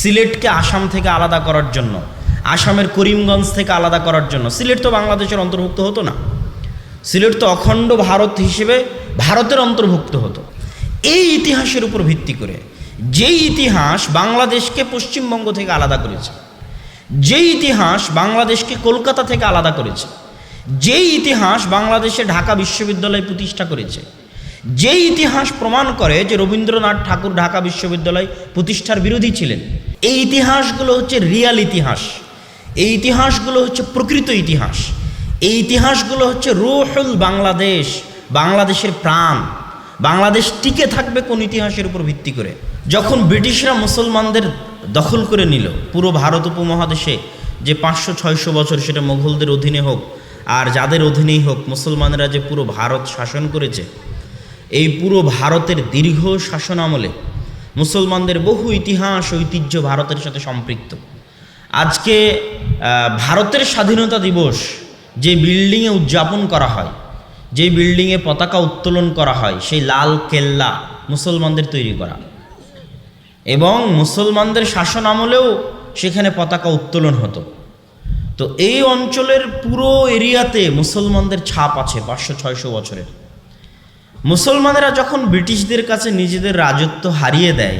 সিলেটকে আসাম থেকে আলাদা করার জন্য, আসামের করিমগঞ্জ থেকে আলাদা করার জন্য। সিলেট তো বাংলাদেশের অন্তর্ভুক্ত হতো না। সিলেট তো অখণ্ড ভারত হিসেবে ভারতের অন্তর্ভুক্ত হতো। এই ইতিহাসের উপর ভিত্তি করে, যেই ইতিহাস বাংলাদেশকে পশ্চিমবঙ্গ থেকে আলাদা করেছে, যেই ইতিহাস বাংলাদেশকে কলকাতা থেকে আলাদা করেছে, যেই ইতিহাস বাংলাদেশে ঢাকা বিশ্ববিদ্যালয় প্রতিষ্ঠা করেছে যেই ইতিহাস প্রমাণ করে যে রবীন্দ্রনাথ ঠাকুর ঢাকা বিশ্ববিদ্যালয় প্রতিষ্ঠার বিরোধী ছিলেন, এই ইতিহাসগুলো হচ্ছে রিয়াল ইতিহাস। এই ইতিহাসগুলো হচ্ছে প্রকৃত ইতিহাস। এই ইতিহাসগুলো হচ্ছে রুহুল বাংলাদেশ, বাংলাদেশের প্রাণ। বাংলাদেশ টিকে থাকবে কোন ইতিহাসের উপর ভিত্তি করে? যখন ব্রিটিশরা মুসলমানদের দখল করে নিল, পুরো ভারত উপমহাদেশে, যে পাঁচশো, ছয়শো বছর সেটা মোগলদের অধীনে হোক, আর যাদের অধীনেই হোক, মুসলমানেরা যে পুরো ভারত শাসন করেছে এই পুরো ভারতের দীর্ঘ শাসন আমলে মুসলমানদের বহু ইতিহাস ঐতিহ্য ভারতের সাথে সম্পৃক্ত। আজকে ভারতের স্বাধীনতা দিবস যে বিল্ডিংয়ে উদযাপন করা হয়, যে বিল্ডিংয়ে পতাকা উত্তোলন করা হয়, সেই লাল কেল্লা মুসলমানদের তৈরি করা। এবং মুসলমানদের শাসন আমলেও সেখানে পতাকা উত্তোলন হতো। তো এই অঞ্চলের পুরো এরিয়াতে মুসলমানদের ছাপ আছে পাঁচশো, ছয়শো বছরের। মুসলমানেরা যখন ব্রিটিশদের কাছে নিজেদের রাজত্ব হারিয়ে দেয়,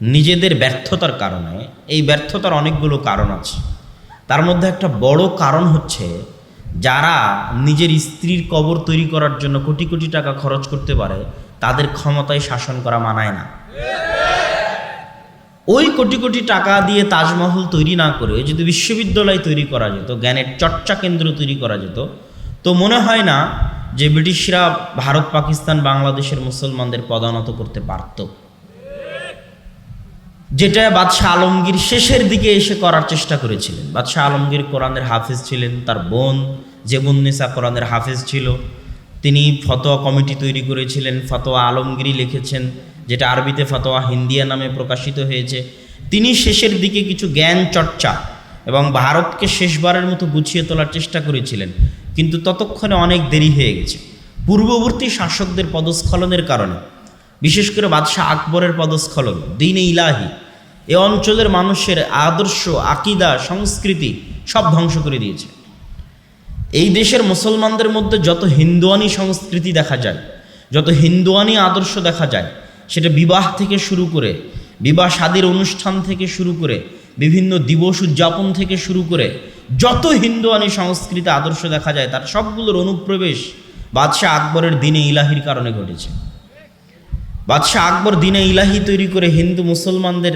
নিজেদের ব্যর্থতার কারণে, এই ব্যর্থতার অনেকগুলো কারণ আছে। তার মধ্যে একটা বড় কারণ হচ্ছে, যারা নিজের স্ত্রীর কবর তৈরি করার জন্য কোটি কোটি টাকা খরচ করতে পারে, তাদের ক্ষমতায় শাসন করা মানায় না। ওই কোটি কোটি টাকা দিয়ে তাজমহল তৈরি না করে যদি বিশ্ববিদ্যালয় তৈরি করা যেত, জ্ঞানের চর্চা কেন্দ্র তৈরি করা যেত, তো মনে হয় না যে ব্রিটিশরা ভারত, পাকিস্তান, বাংলাদেশের মুসলমানদের পদানত করতে পারত। যেটা বাদশাহ আলমগীর শেষের দিকে এসে করার চেষ্টা করেছিলেন। বাদশাহ আলমগীর কোরআনের হাফেজ ছিলেন, তার বোন জেবুন্নেসা কোরআনের হাফেজ ছিল। তিনি ফতোয়া কমিটি তৈরি করেছিলেন, ফতোয়া আলমগীরই লিখেছেন, যেটা আরবিতে ফতোয়া হিন্দিয়া নামে প্রকাশিত হয়েছে। তিনি শেষের দিকে কিছু জ্ঞান চর্চা এবং ভারতকে শেষবারের মতো গুছিয়ে তোলার চেষ্টা করেছিলেন। কিন্তু ততক্ষণে অনেক দেরি হয়ে গেছে। পূর্ববর্তী শাসকদের পদস্খলনের কারণে, বিশেষ করে বাদশাহ আকবরের পদস্খলন, দিন ইলাহি, এ অঞ্চলের মানুষের আদর্শ, আকিদা, সংস্কৃতি সব ধ্বংস করে দিয়েছে। এই দেশের মুসলমানদের মধ্যে যত হিন্দুয়ানি সংস্কৃতি দেখা যায়, যত হিন্দুয়ানি আদর্শ দেখা যায়, সেটা বিবাহ থেকে শুরু করে, বিবাহ শাদীর অনুষ্ঠান থেকে শুরু করে, বিভিন্ন দিবস উদযাপন থেকে শুরু করে যত হিন্দুয়ানি সংস্কৃতি আদর্শ দেখা যায়, তার সবগুলোর অনুপ্রবেশ বাদশাহ আকবরের দিনে ইলাহির কারণে ঘটেছে। বাদশাহ আকবর দিনে ইলাহি তৈরি করে হিন্দু মুসলমানদের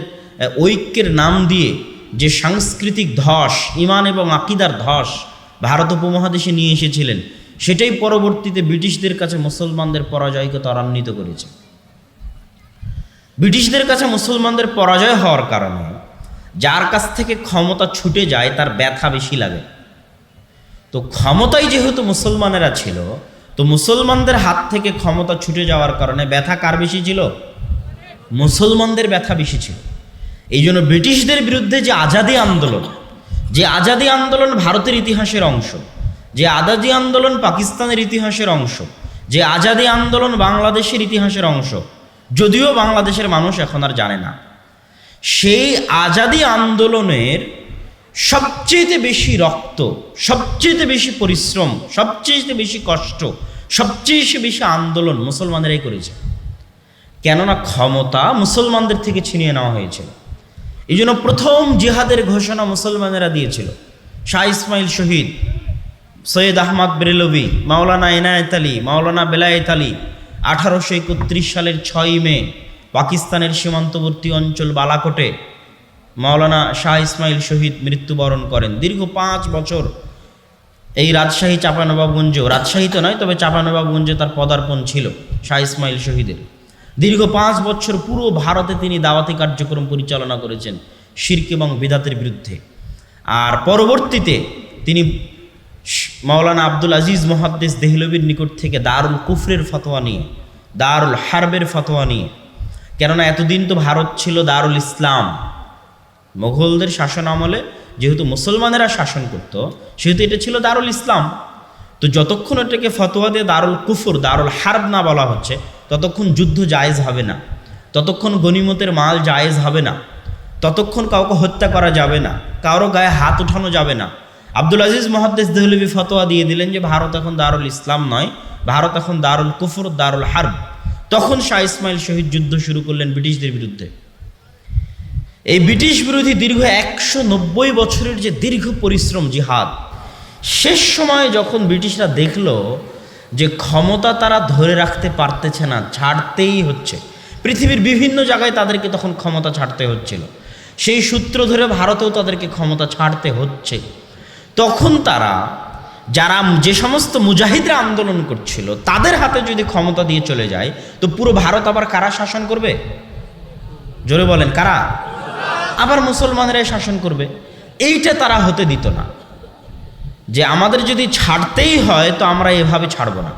ঐক্যের নাম দিয়ে যে সাংস্কৃতিক ধস ইমান এবং আকিদার ধস ভারত উপমহাদেশে নিয়ে এসেছিলেন, সেটাই পরবর্তীতে ব্রিটিশদের কাছে মুসলমানদের পরাজয়কে ত্বরান্বিত করেছে। ব্রিটিশদের কাছে মুসলমানদের পরাজয় হওয়ার কারণে যার কাছ থেকে ক্ষমতা ছুটে যায়, তার ব্যথা বেশি লাগে। তো ক্ষমতাই যেহেতু মুসলমানেরা ছিল, তো মুসলমানদের হাত থেকে ক্ষমতা ছুটে যাওয়ার কারণে ব্যথা কার বেশি ছিল? মুসলমানদের ব্যথা বেশি ছিল। এই জন্য ব্রিটিশদের বিরুদ্ধে যে আজাদি আন্দোলন, যে আজাদি আন্দোলন ভারতের ইতিহাসের অংশ, যে আজাদি আন্দোলন পাকিস্তানের ইতিহাসের অংশ, যে আজাদি আন্দোলন বাংলাদেশের ইতিহাসের অংশ, যদিও বাংলাদেশের মানুষ এখন আর জানে না। সেই আজাদি আন্দোলনের সবচেয়ে বেশি রক্ত সবচেয়ে বেশি পরিশ্রম সবচেয়ে বেশি কষ্ট, সবচেয়ে বেশি আন্দোলন মুসলমানেরাই করেছে। কেননা ক্ষমতা মুসলমানদের থেকে ছিনিয়ে নেওয়া হয়েছিল। এই জন্য প্রথম জিহাদের ঘোষণা মুসলমানেরা দিয়েছিল। শাহ ইসমাইল শহীদ, সৈয়দ আহমদ বেরেলভি, মাওলানা এনায়েত আলী, মাওলানা বেলায়েত আলী, আঠারোশো একত্রিশ সালের ছয়ই মে পাকিস্তানের সীমান্তবর্তী অঞ্চল বালাকোটে মাওলানা শাহ ইসমাইল শহীদ মৃত্যুবরণ করেন। দীর্ঘ পাঁচ বছর এই রাজশাহী চাঁপানবাবগঞ্জ রাজশাহী তো নয়, তবে চাঁপানবাবগঞ্জে তার পদার্পণ ছিল শাহ ইসমাইল শহীদের। দীর্ঘ পাঁচ বছর পুরো ভারতে তিনি দাওয়াতি কার্যক্রম পরিচালনা করেছেন শির্ক এবং বিদাতের বিরুদ্ধে। আর পরবর্তীতে তিনি মাওলানা আব্দুল আজিজ মহাদ্দেস দেহলবির নিকট থেকে দারুল কুফরের ফতোয়া নিয়ে, দারুল হারবের ফতোয়া নিয়ে কেননা এতদিন তো ভারত ছিল দারুল ইসলাম। মোগলদের শাসন আমলে যেহেতু মুসলমানেরা শাসন করত, সেহেতু এটা ছিল দারুল ইসলাম। তো যতক্ষণ এটাকে ফতোয়া দিয়ে দারুল কুফুর, দারুল হারব না বলা হচ্ছে, ততক্ষণ যুদ্ধ জায়েজ হবে না। ততক্ষণ গনিমতের মাল জায়েজ হবে না। ততক্ষণ কাউকে হত্যা করা যাবে না। কারও গায়ে হাত উঠানো যাবে না। আব্দুল আজিজ মহাদ্দেস দেহলবি ফতোয়া দিয়ে দিলেন যে, ভারত এখন দারুল ইসলাম নয়, ভারত এখন দারুল কুফুর, দারুল হার্ব। তখন শাহ ইসমাইল শহীদ যুদ্ধ শুরু করলেন ব্রিটিশদের বিরুদ্ধে। এই ব্রিটিশ বিরোধী দীর্ঘ একশো নব্বই বছরের যে দীর্ঘ পরিশ্রম জিহাদ, শেষ সময়ে যখন ব্রিটিশরা দেখল যে ক্ষমতা তারা ধরে রাখতে পারতেছে না, ছাড়তেই হচ্ছে, পৃথিবীর বিভিন্ন জায়গায় তাদেরকে তখন ক্ষমতা ছাড়তে হচ্ছিল। সেই সূত্র ধরে ভারতেও তাদেরকে ক্ষমতা ছাড়তে হচ্ছে। তখন তারা যারা যে সমস্ত মুজাহিদরা আন্দোলন করছিল, তাদের হাতে যদি ক্ষমতা দিয়ে চলে যায়, তো পুরো ভারত আবার কারা শাসন করবে? জোরে বলেন, কারা? আবার মুসলমানেরাই শাসন করবে। এইটা তারা হতে দিত না। যে আমাদের যদি ছাড়তেই হয়, তো আমরা এভাবে ছাড়ব না।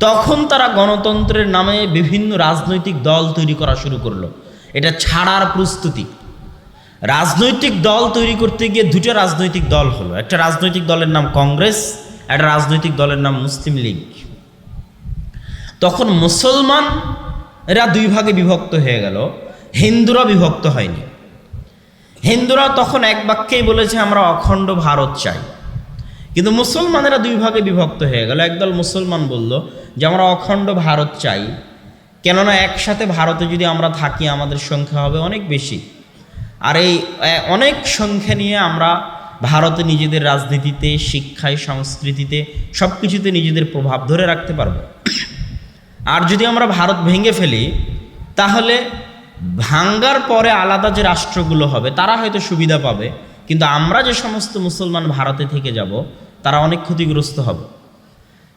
তখন তারা গণতন্ত্রের নামে বিভিন্ন রাজনৈতিক দল তৈরি করা শুরু করল। এটা ছাড়ার প্রস্তুতি। রাজনৈতিক দল তৈরি করতে গিয়ে দুটো রাজনৈতিক দল হলো। একটা রাজনৈতিক দলের নাম কংগ্রেস, একটা রাজনৈতিক দলের নাম মুসলিম লীগ। তখন মুসলমান এরা দুই ভাগে বিভক্ত হয়ে গেল। হিন্দুরা বিভক্ত হয়নি। হিন্দুরা তখন এক বাক্যেই বলেছে, আমরা অখণ্ড ভারত চাই। কিন্তু মুসলমানেরা দুই ভাগে বিভক্ত হয়ে গেল। একদল মুসলমান বলল যে, আমরা অখণ্ড ভারত চাই। কেননা একসাথে ভারতে যদি আমরা থাকি, আমাদের সংখ্যা হবে অনেক বেশি। আর এই অনেক সংখ্যা নিয়ে আমরা ভারতে নিজেদের রাজনীতিতে, শিক্ষায়, সংস্কৃতিতে সব কিছুতে নিজেদের প্রভাব ধরে রাখতে পারব। আর যদি আমরা ভারত ভেঙে ফেলি, তাহলে ভাঙ্গার পরে আলাদা যে রাষ্ট্রগুলো হবে, তারা হয়তো সুবিধা পাবে, কিন্তু আমরা যে সমস্ত মুসলমান ভারতে থেকে যাব, তারা অনেক ক্ষতিগ্রস্ত হবে।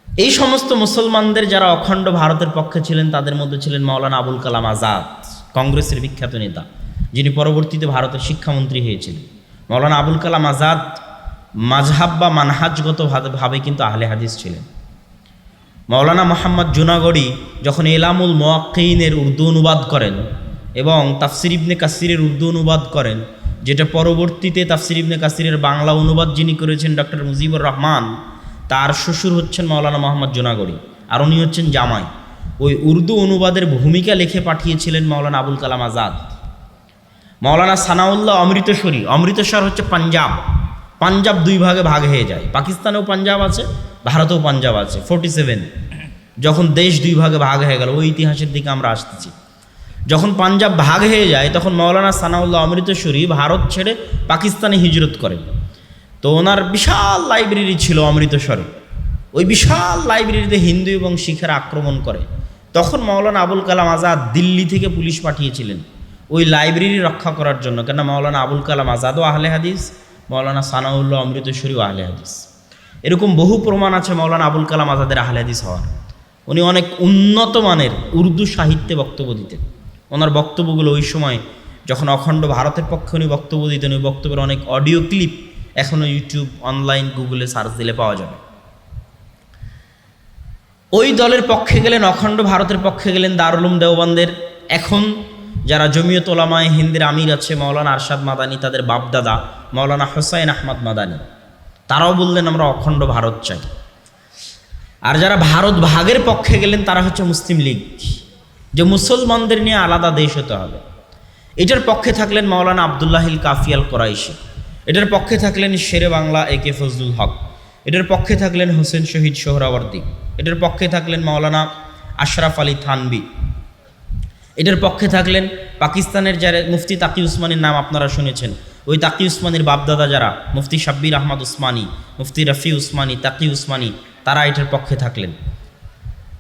এই সমস্ত মুসলমানদের যারা অখণ্ড ভারতের পক্ষে ছিলেন, তাদের মধ্যে ছিলেন মাওলানা আবুল কালাম আজাদ, কংগ্রেসের বিখ্যাত নেতা। যিনি পরবর্তীতে ভারতের শিক্ষামন্ত্রী হয়েছিলেন। মৌলানা আবুল কালাম আজাদ মাঝহাব বা মানহাজগত ভাবে- ভাবে কিন্তু আহলে হাদিস ছিলেন। মৌলানা মোহাম্মদ জুনাগড়ি যখন এলামুল মোয়াক্কিনের উর্দু অনুবাদ করেন এবং তাফসির ইবনে কাসিরের উর্দু অনুবাদ করেন, যেটা পরবর্তীতে তাফসির ইবনে কাসিরের বাংলা অনুবাদ যিনি করেছেন ডক্টর মুজিবুর রহমান, তার শ্বশুর হচ্ছেন মৌলানা মোহাম্মদ জুনাগড়ি আর উনি হচ্ছেন জামাই। ওই উর্দু অনুবাদের ভূমিকা লিখে পাঠিয়েছিলেন মৌলানা আবুল কালাম আজাদ। মৌলানা সানাউল্লাহ অমৃতসরী, অমৃতসর হচ্ছে পাঞ্জাব। পাঞ্জাব দুই ভাগে ভাগ হয়ে যায়। পাকিস্তানেও পাঞ্জাব আছে, ভারতেও পাঞ্জাব আছে ফোর্টি সেভেন যখন দেশ দুই ভাগে ভাগ হয়ে গেল, ওই ইতিহাসের দিকে আমরা আসতেছি। যখন পাঞ্জাব ভাগ হয়ে যায়, তখন মৌলানা সানাউল্লাহ অমৃতসরী ভারত ছেড়ে পাকিস্তানে হিজরত করেন। তো ওনার বিশাল লাইব্রেরি ছিল অমৃতসরে। ওই বিশাল লাইব্রেরিতে হিন্দু এবং শিখেরা আক্রমণ করে। তখন মৌলানা আবুল কালাম আজাদ দিল্লি থেকে পুলিশ পাঠিয়েছিলেন। ওই লাইব্রেরি রক্ষা করার জন্য। কেন মৌলানা আবুল কালাম আজাদও আহলে হাদিস মৌলানা সানাউল্লাহ অমৃতসরীও আহলে হাদিস। এরকম বহু প্রমাণ আছে মৌলানা আবুল কালাম আজাদের আহলে হাদিস হওয়ার। উনি অনেক উন্নত মানের উর্দু সাহিত্যে বক্তব্য দিতেন। ওনার বক্তব্যগুলো ওই সময় যখন অখণ্ড ভারতের পক্ষে উনি বক্তব্য দিতেন, ওই বক্তব্যের অনেক অডিও ক্লিপ এখনও ইউটিউব, অনলাইন, গুগলে সার্চ দিলে পাওয়া যাবে। ওই দলের পক্ষে গেলেন, অখণ্ড ভারতের পক্ষে গেলেন দারুলুম দেওবন্দের। এখন যারা জমিয়ত ওলামায় হিন্দের আমির আছে মৌলানা আরশাদ মাদানি, তাদের বাপদাদা মৌলানা হোসাইন আহমদ মাদানি, তারাও বললেন, আমরা অখণ্ড ভারত চাই। আর যারা ভারত ভাগের পক্ষে গেলেন, তারা হচ্ছে মুসলিম লীগ। যে মুসলমানদের নিয়ে আলাদা দেশ হতে হবে। এটার পক্ষে থাকলেন মাওলানা আবদুল্লাহিল কাফিয়াল কোরাইশি। এটার পক্ষে থাকলেন শেরে বাংলা এ কে ফজলুল হক। এটার পক্ষে থাকলেন হোসেন শহীদ সোহরাওয়ার্দী। এটার পক্ষে থাকলেন মাওলানা আশরাফ আলী থানবি। এটার পক্ষে থাকলেন পাকিস্তানের যারা মুফতি তাকি উসমানীর নাম আপনারা শুনেছেন। ওই তাকি উসমানীর বাপদাদা যারা, মুফতি সাব্বির আহমদ উসমানী, মুফতি রফি উসমানী, তাকি উসমানী, তারা এটার পক্ষে থাকলেন।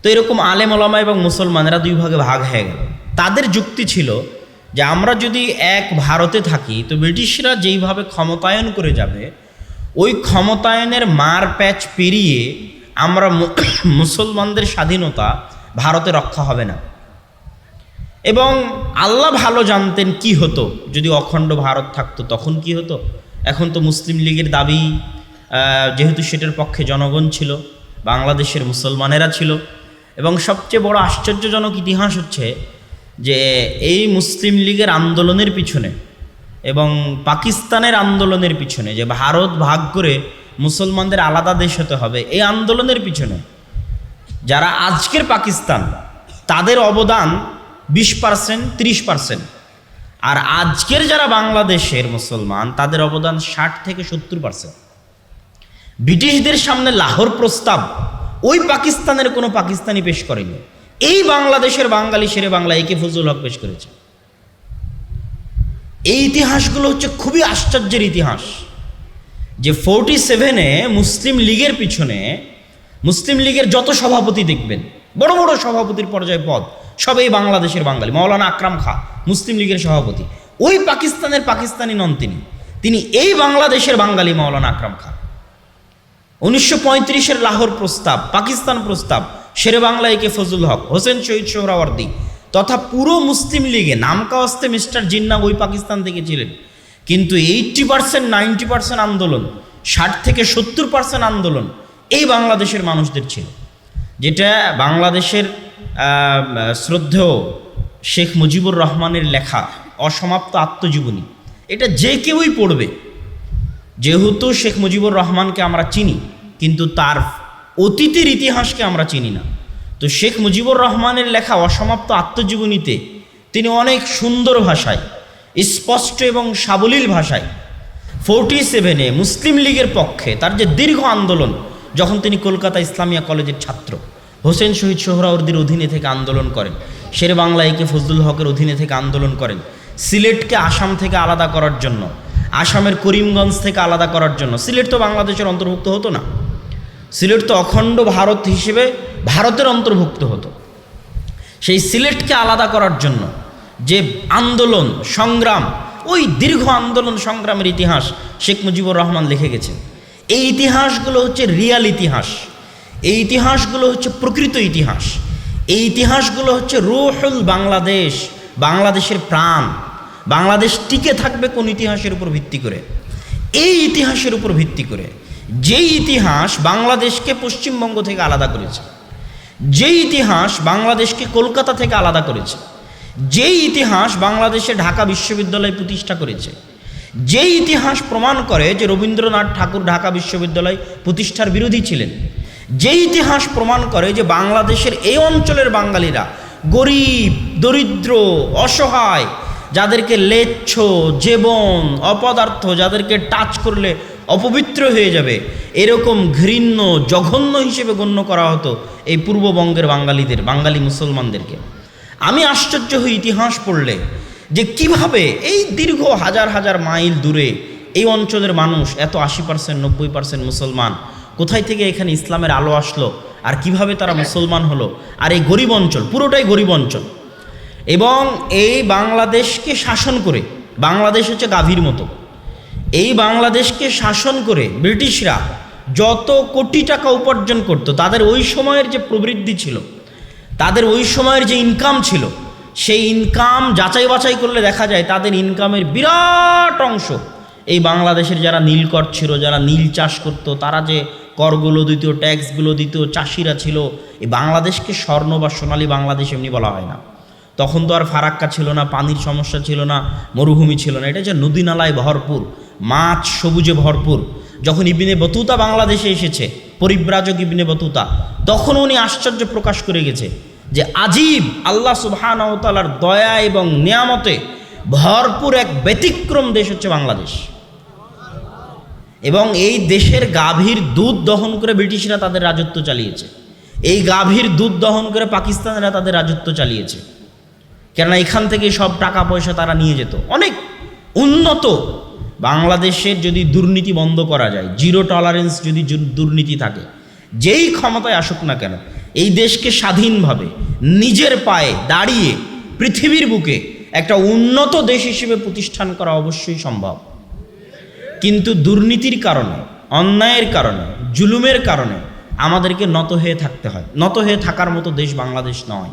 তো এরকম আলেম ওলামা এবং মুসলমানেরা দুই ভাগে ভাগ হয়ে গেল। তাদের যুক্তি ছিল যে আমরা যদি এক ভারতে থাকি, তো ব্রিটিশরা যেইভাবে ক্ষমতায়ন করে যাবে, ওই ক্ষমতায়নের মার প্যাচ পেরিয়ে আমরা মুসলমানদের স্বাধীনতা ভারতে রক্ষা হবে না। এবং আল্লাহ ভালো জানতেন কি হতো। যদি অখণ্ড ভারত থাকতো, তখন কি হতো? এখন তো মুসলিম লীগের দাবি যেহেতু সেটার পক্ষে জনগণ ছিল, বাংলাদেশের মুসলমানেরা ছিল, এবং সবচেয়ে বড় আশ্চর্যজনক ইতিহাস হচ্ছে যে এই মুসলিম লীগের আন্দোলনের পিছনে এবং পাকিস্তানের আন্দোলনের পিছনে যে ভারত ভাগ করে মুসলমানদের আলাদা দেশ হতে হবে, এই আন্দোলনের পিছনে যারা আজকের পাকিস্তান, তাদের অবদান বিশ পার্সেন্ট, ত্রিশ পার্সেন্ট। আর আজকের যারা বাংলাদেশের মুসলমান, তাদের অবদান ষাট থেকে সত্তর পার্সেন্ট। ব্রিটিশদের সামনে লাহোর প্রস্তাব, ওই পাকিস্তানের কোনো পাকিস্তানি পেশ করেনি। এই বাংলাদেশের বাঙালি শেরে বাংলা একে ফজল হক পেশ করেছে। এই ইতিহাসগুলো হচ্ছে খুবই আশ্চর্যের ইতিহাস। যে ফোরটি সেভেনে মুসলিম লীগের পিছনে, মুসলিম লীগের যত সভাপতি দেখবেন, বড় বড় সভাপতির পর্যায়ে পদ সব এই বাংলাদেশের বাঙালি। মাওলানা আকরাম খা, মুসলিম লীগের সভাপতি। ওই পাকিস্তানের পাকিস্তানি নন তিনি। তিনি এই বাংলাদেশের বাঙালি মাওলানা আকরাম খা। উনিশশো পঁয়ত্রিশের লাহোর প্রস্তাব, পাকিস্তান প্রস্তাব, শেরে বাংলা একে ফজল হক, হোসেন শহীদ সোহরাওয়ার্দী, তথা পুরো মুসলিম লীগে নামকাওয়াস্তে মিস্টার জিন্না ওই পাকিস্তান থেকে ছিলেন। কিন্তু এইট্টি পার্সেন্ট, নাইনটি পার্সেন্ট আন্দোলন, ষাট থেকে সত্তর পার্সেন্ট আন্দোলন এই বাংলাদেশের মানুষদের ছিল। যেটা বাংলাদেশের শ্রদ্ধেয় শেখ মুজিবুর রহমানের লেখা অসমাপ্ত আত্মজীবনী। এটা যে কেউই পড়বে। যেহেতু শেখ মুজিবুর রহমানকে আমরা চিনি, কিন্তু তার অতীতের ইতিহাসকে আমরা চিনি না। তো শেখ মুজিবুর রহমানের লেখা অসমাপ্ত আত্মজীবনীতে তিনি অনেক সুন্দর ভাষায়, স্পষ্ট এবং সাবলীল ভাষায়, ফোরটি সেভেনে মুসলিম লীগের পক্ষে তার যে দীর্ঘ আন্দোলন, যখন তিনি কলকাতা ইসলামিয়া কলেজের ছাত্র হোসেন শহীদ সোহরাওয়ার্দির অধীনে থেকে আন্দোলন করেন। শের বাংলা একে ফজলুল হকের অধীনে থেকে আন্দোলন করেন। সিলেটকে আসাম থেকে আলাদা করার জন্য, আসামের করিমগঞ্জ থেকে আলাদা করার জন্য। সিলেট তো বাংলাদেশের অন্তর্ভুক্ত হতো না। সিলেট তো অখণ্ড ভারত হিসেবে ভারতের অন্তর্ভুক্ত হতো। সেই সিলেটকে আলাদা করার জন্য যে আন্দোলন, সংগ্রাম, ওই দীর্ঘ আন্দোলন সংগ্রামের ইতিহাস শেখ মুজিবুর রহমান লিখে গেছেন। এই ইতিহাসগুলো হচ্ছে রিয়াল ইতিহাস। এই ইতিহাসগুলো হচ্ছে প্রকৃত ইতিহাস। এই ইতিহাসগুলো হচ্ছে রুহুল বাংলাদেশ, বাংলাদেশের প্রাণ। বাংলাদেশ টিকে থাকবে কোন ইতিহাসের উপর ভিত্তি করে? এই ইতিহাসের উপর ভিত্তি করে যেই ইতিহাস বাংলাদেশকে পশ্চিমবঙ্গ থেকে আলাদা করেছে যে ইতিহাস বাংলাদেশকে কলকাতা থেকে আলাদা করেছে, যেই ইতিহাস বাংলাদেশে ঢাকা বিশ্ববিদ্যালয় প্রতিষ্ঠা করেছে, যেই ইতিহাস প্রমাণ করে যে রবীন্দ্রনাথ ঠাকুর ঢাকা বিশ্ববিদ্যালয় প্রতিষ্ঠার বিরোধী ছিলেন যেই ইতিহাস প্রমাণ করে যে বাংলাদেশের এই অঞ্চলের বাঙালিরা গরিব, দরিদ্র, অসহায়, যাদেরকে লেচ্ছ জীবন অপদার্থ, যাদেরকে টাচ করলে অপবিত্র হয়ে যাবে, এরকম ঘৃণ্য, জঘন্য হিসেবে গণ্য করা হতো এই পূর্ববঙ্গের বাঙালিদের, বাঙালি মুসলমানদেরকে। আমি আশ্চর্য হই ইতিহাস পড়লে যে কীভাবে এই দীর্ঘ হাজার হাজার মাইল দূরে এই অঞ্চলের মানুষ, এত আশি পার্সেন্ট, নব্বই পার্সেন্ট মুসলমান কোথায় থেকে এখানে ইসলামের আলো আসলো? আর কীভাবে তারা মুসলমান হলো? আর এই গরিব অঞ্চল, পুরোটাই গরিব অঞ্চল। এবং এই বাংলাদেশকে শাসন করে, বাংলাদেশ হচ্ছে গাভীর মতো। এই বাংলাদেশকে শাসন করে ব্রিটিশরা যত কোটি টাকা উপার্জন করত, তাদের ওই সময়ের যে প্রবৃদ্ধি ছিল, তাদের ওই সময়ের যে ইনকাম ছিল, সেই ইনকাম যাচাই বাছাই করলে দেখা যায় তাদের ইনকামের বিরাট অংশ এই বাংলাদেশের যারা নীলকর ছিল, যারা নীল চাষ করতো, তারা যে করগুলো দিত, ট্যাক্সগুলো দিত, চাষিরা ছিল। এই বাংলাদেশকে স্বর্ণ বা সোনালী বাংলাদেশ এমনি বলা হয় না। তখন তো আর ফারাক্কা ছিল না, পানির সমস্যা ছিল না, মরুভূমি ছিল না। এটা যে নদী নালায় ভরপুর, মাছ সবুজে ভরপুর। যখন ইবিনে বতুতা বাংলাদেশে এসেছে, পরিব্রাজক ইবিনে বতুতা, তখন উনি আশ্চর্য প্রকাশ করে গেছে যে আজীব আল্লাহ সুবহানাহু দয়া এবং নিয়ামতে ভরপুর এক ব্যতিক্রম দেশ হচ্ছে বাংলাদেশ। এবং এই দেশের গাভীর দুধ দহন করে ব্রিটিশরা তাদের রাজত্ব চালিয়েছে। এই গাভীর দুধ দহন করে পাকিস্তানিরা তাদের রাজত্ব চালিয়েছে। কেননা এখান থেকে সব টাকা পয়সা তারা নিয়ে যেত। অনেক উন্নত বাংলাদেশের যদি দুর্নীতি বন্ধ করা যায়, জিরো টলারেন্স যদি দুর্নীতি থাকে, যেই ক্ষমতায় আসুক না কেন, এই দেশকে স্বাধীনভাবে নিজের পায়ে দাঁড়িয়ে পৃথিবীর বুকে একটা উন্নত দেশ হিসেবে প্রতিষ্ঠান করা অবশ্যই সম্ভব। কিন্তু দুর্নীতির কারণে, অন্যায়ের কারণে, জুলুমের কারণে আমাদেরকে নত হয়ে থাকতে হয়। নত হয়ে থাকার মতো দেশ বাংলাদেশ নয়।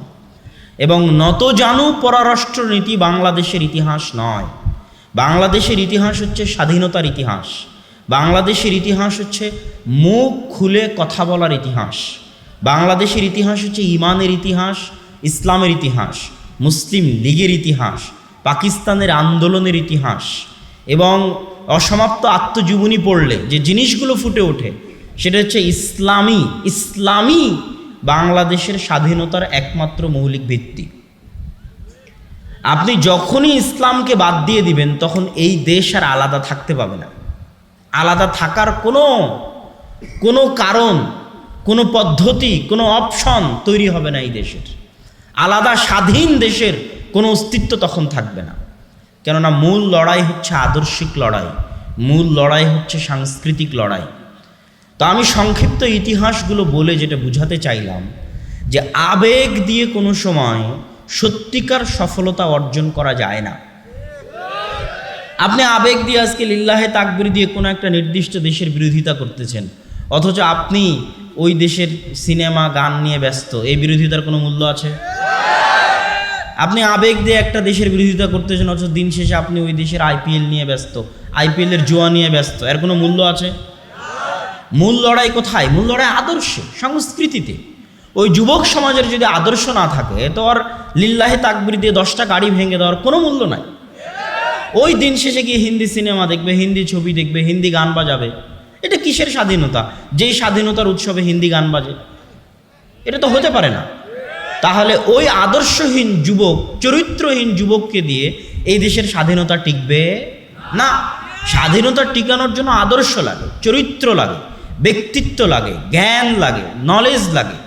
এবং নত জানু পররাষ্ট্রনীতি বাংলাদেশের ইতিহাস নয়। বাংলাদেশের ইতিহাস হচ্ছে স্বাধীনতার ইতিহাস। বাংলাদেশের ইতিহাস হচ্ছে মুখ খুলে কথা বলার ইতিহাস। বাংলাদেশের ইতিহাস হচ্ছে ইমানের ইতিহাস, ইসলামের ইতিহাস, মুসলিম লীগের ইতিহাস, পাকিস্তানের আন্দোলনের ইতিহাস। এবং অসমাপ্ত আত্মজীবনী পড়লে, যে জিনিসগুলো ফুটে ওঠে, সেটা হচ্ছে ইসলামী ইসলামী বাংলাদেশের স্বাধীনতার একমাত্র মৌলিক ভিত্তি। আপনি যখনই ইসলামকে বাদ দিয়ে দিবেন, তখন এই দেশ আর আলাদা থাকতে পাবে না। আলাদা থাকার কোনো কোনো কারণ, কোনো পদ্ধতি, কোনো অপশন তৈরি হবে না এই দেশের। আলাদা স্বাধীন দেশের কোনো অস্তিত্ব তখন থাকবে না। কেননা মূল লড়াই হচ্ছে আদর্শিক লড়াই, মূল লড়াই হচ্ছে সাংস্কৃতিক লড়াই। তো আমি সংক্ষিপ্ত ইতিহাসগুলো বলে যেটা বুঝাতে চাইলাম যে আবেগ দিয়ে কোনো সময় সত্যিকার সফলতা অর্জন করা যায় না। আপনি আবেগ দিয়ে আজকে লিল্লাহে তাকবির দিয়ে কোনো একটা নির্দিষ্ট দেশের বিরোধিতা করতেছেন, অথচ আপনি ওই দেশের সিনেমা, গান নিয়ে ব্যস্ত, এই বিরোধিতার কোনো মূল্য আছে? আপনি আবেগ দিয়ে একটা দেশের বিরোধিতা করতেছেন, অথচ দিন শেষে আপনি ওই দেশের আইপিএল নিয়ে ব্যস্ত আইপিএলের জুয়া নিয়ে ব্যস্ত। এর কোনো মূল্য আছে? মূল লড়াই কোথায়? মূল লড়াই আদর্শে, সংস্কৃতিতে। ওই যুবক সমাজের যদি আদর্শ না থাকে, তো আর লিল্লাহে তাকবির দিয়ে দশটা গাড়ি ভেঙে দেওয়ার কোনো মূল্য নাই। ওই দিন শেষে গিয়ে হিন্দি সিনেমা দেখবে, হিন্দি ছবি দেখবে, হিন্দি গান বাজাবে। এটা কিসের স্বাধীনতা? যেই স্বাধীনতার উৎসবে হিন্দি গান বাজে। এটা তো হতে পারে না। তাহলে ওই আদর্শহীন যুবক, চরিত্রহীন যুবককে দিয়ে এই দেশের স্বাধীনতা টিকবে? না, স্বাধীনতা টিকানোর জন্য আদর্শ লাগে, চরিত্র লাগে, ব্যক্তিত্ব লাগে, জ্ঞান লাগে নলেজ লাগে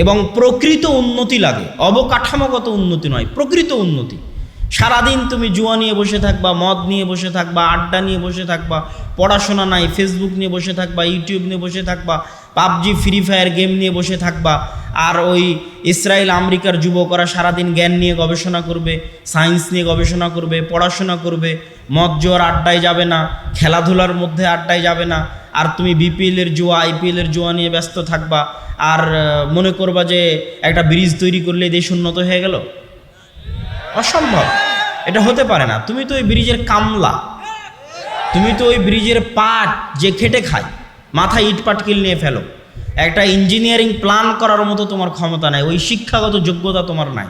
এবং প্রকৃত উন্নতি লাগে, অবকাঠামোগত উন্নতি নয়, প্রকৃত উন্নতি। সারাদিন তুমি জুয়া নিয়ে বসে থাকবা, মদ নিয়ে বসে থাকবা, আড্ডা নিয়ে বসে থাকবা, পড়াশোনা নাই ফেসবুক নিয়ে বসে থাকবা ইউটিউব নিয়ে বসে থাকবা, পাবজি ফ্রি ফায়ার গেম নিয়ে বসে থাকবা, আর ওই ইসরায়েল, আমেরিকার যুবকরা সারাদিন জ্ঞান নিয়ে গবেষণা করবে সায়েন্স নিয়ে গবেষণা করবে, পড়াশোনা করবে, মদ জোয়ার আড্ডায় যাবে না, খেলাধুলার মধ্যে আড্ডায় যাবে না, আর তুমি বিপিএলের জুয়া আইপিএলের জুয়া নিয়ে ব্যস্ত থাকবা, আর মনে করবা যে একটা ব্রিজ তৈরি করলে দেশ উন্নত হয়ে গেল? অসম্ভব। এটা হতে পারে না। তুমি তো ওই ব্রিজের কামলা। তুমি তো ওই ব্রিজের পাট যে খেটে খায়, মাথায় ইট পাটকিল নিয়ে ফেলো। একটা ইঞ্জিনিয়ারিং প্ল্যান করার মতো তোমার ক্ষমতা নাই, ওই শিক্ষাগত যোগ্যতা তোমার নাই।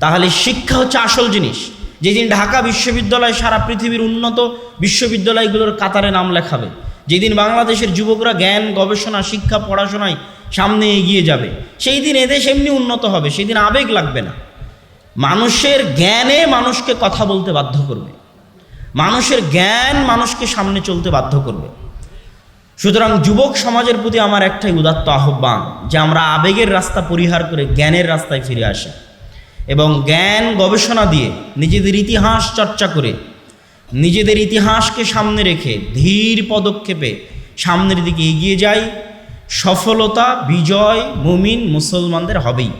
তাহলে শিক্ষা হচ্ছে আসল জিনিস। যেদিন ঢাকা বিশ্ববিদ্যালয় সারা পৃথিবীর উন্নত বিশ্ববিদ্যালয়গুলোর কাতারে নাম লেখাবে, যেদিন বাংলাদেশের যুবকরা জ্ঞান, গবেষণা, শিক্ষা, পড়াশোনায় সামনে এগিয়ে যাবে সেই দিন এদেশ এমনি উন্নত হবে সেই দিন আবেগ লাগবে না। মানুষের জ্ঞানে মানুষকে কথা বলতে বাধ্য করবে। মানুষের জ্ঞান মানুষকে সামনে চলতে বাধ্য করবে। সুতরাং যুবক সমাজের প্রতি আমার একটাই উদাত্ত আহ্বান যে আমরা আবেগের রাস্তা পরিহার করে জ্ঞানের রাস্তায় ফিরে আসি এবং জ্ঞান গবেষণা দিয়ে নিজেদের ইতিহাস চর্চা করে নিজেদের ইতিহাসকে সামনে রেখে ধীর পদক্ষেপে সামনের দিকে এগিয়ে যাই। সফলতা, বিজয়, মুমিন, মুসলমানদের হবেই।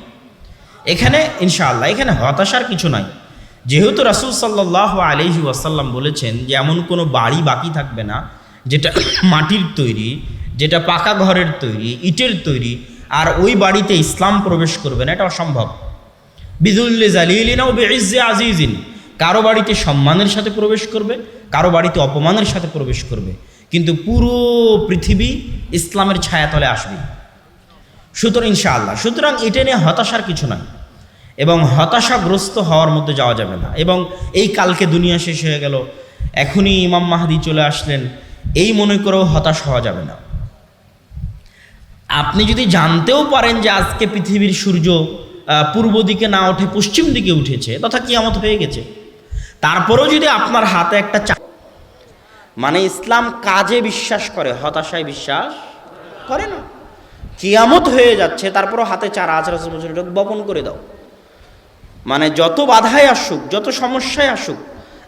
এখানে, ইনশাআল্লাহ, এখানে হতাশার কিছু নাই। যেহেতু রাসুল সাল্লাহ আলহি ওয়াসাল্লাম বলেছেন যে এমন কোনো বাড়ি বাকি থাকবে না, যেটা মাটির তৈরি, যেটা পাকা ঘরের তৈরি, ইটের তৈরি, আর ওই বাড়িতে ইসলাম প্রবেশ করবে না, এটা অসম্ভব। বিদুল্লে জালিলিনা ও বেইজে আজিজিন। কারও বাড়িতে সম্মানের সাথে প্রবেশ করবে, কারও বাড়িতে অপমানের সাথে প্রবেশ করবে। কিন্তু পুরো পৃথিবী ইসলামের ছায়াতলে আসবে। সুতরাং ইনশাআল্লাহ, সুতরাং এটা নিয়ে হতাশার কিছু নাই। এবং হতাশাগ্রস্ত হওয়ার মধ্যে যাওয়া যাবে না। এবং এই কালকে দুনিয়া শেষ হয়ে গেল, এখনই ইমাম মাহাদি চলে আসলেন, এই মনে করেও হতাশ হওয়া যাবে না। আপনি যদি জানতেও পারেন যে আজকে পৃথিবীর সূর্য পূর্ব দিকে না ওঠে পশ্চিম দিকে উঠেছে, তথা কিয়ামত হয়ে গেছে, তারপরেও যদি আপনার হাতে একটা চা মানে ইসলাম কাজে বিশ্বাস করে, হতাশায় বিশ্বাস করে না। কিয়ামত হয়ে যাচ্ছে, তারপরও হাতে চারা আছে রসুল বপন করে দাও। মানে যত বাধায় আসুক, যত সমস্যায় আসুক,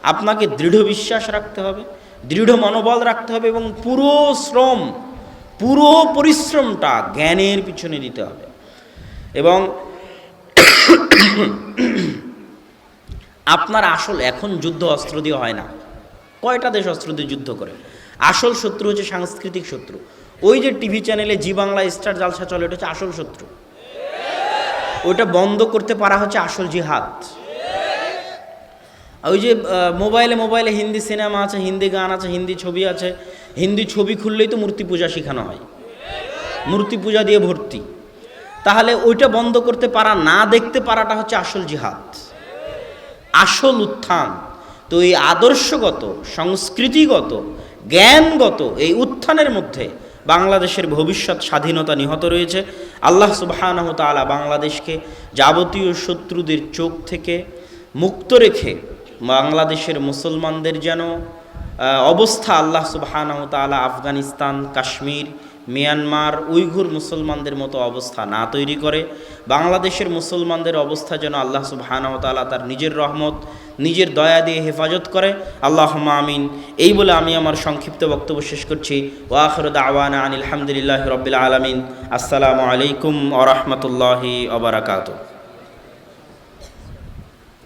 আপনাকে দৃঢ় বিশ্বাস রাখতে হবে, দৃঢ় মনোবল রাখতে হবে এবং পুরো শ্রম, পুরো পরিশ্রমটা জ্ঞানের পিছনে দিতে হবে। এবং আপনার আসল এখন যুদ্ধ অস্ত্র দিয়ে হয় না। কয়টা দেশ অস্ত্র দিয়ে যুদ্ধ করে? আসল শত্রু হচ্ছে সাংস্কৃতিক শত্রু। ওই যে টিভি চ্যানেলে জি বাংলা স্টার জালসা চলে ওটা হচ্ছে আসল শত্রু। ওটা বন্ধ করতে পারা হচ্ছে আসল জিহাদ। ওই যে মোবাইলে মোবাইলে হিন্দি সিনেমা আছে, হিন্দি গান আছে, হিন্দি ছবি আছে, হিন্দি ছবি খুললেই তো মূর্তি পূজা শেখানো হয়। মূর্তি পূজা দিয়ে ভর্তি। তাহলে ওইটা বন্ধ করতে পারা, না দেখতে পারাটা হচ্ছে আসল জিহাদ। আসল উত্থান। তো এই আদর্শগত, সংস্কৃতিগত, জ্ঞানগত এই উত্থানের মধ্যে বাংলাদেশের ভবিষ্যৎ স্বাধীনতা নিহত রয়েছে। আল্লাহ সুবাহানহ তালা বাংলাদেশকে যাবতীয় শত্রুদের চোখ থেকে মুক্ত রেখে বাংলাদেশের মুসলমানদের যেন অবস্থা আল্লাহ সুবাহানহ তালা আফগানিস্তান, কাশ্মীর মিয়ানমার উইঘুর মুসলমানদের মতো অবস্থা না তৈরি করে, বাংলাদেশের মুসলমানদের অবস্থা যেন আল্লাহ সুবহানাহু তাআলা তার নিজের রহমত, নিজের দয়া দিয়ে হেফাজত করে। আল্লাহ আমিন। এই বলে আমি আমার সংক্ষিপ্ত বক্তব্য শেষ করছি। ওয়াখরদ দাওয়ানা আনিল হামদুলিল্লাহ রবিল আলমিন। আসসালামু আলাইকুম ওরহমতুল্লাহি ওবরাকাতু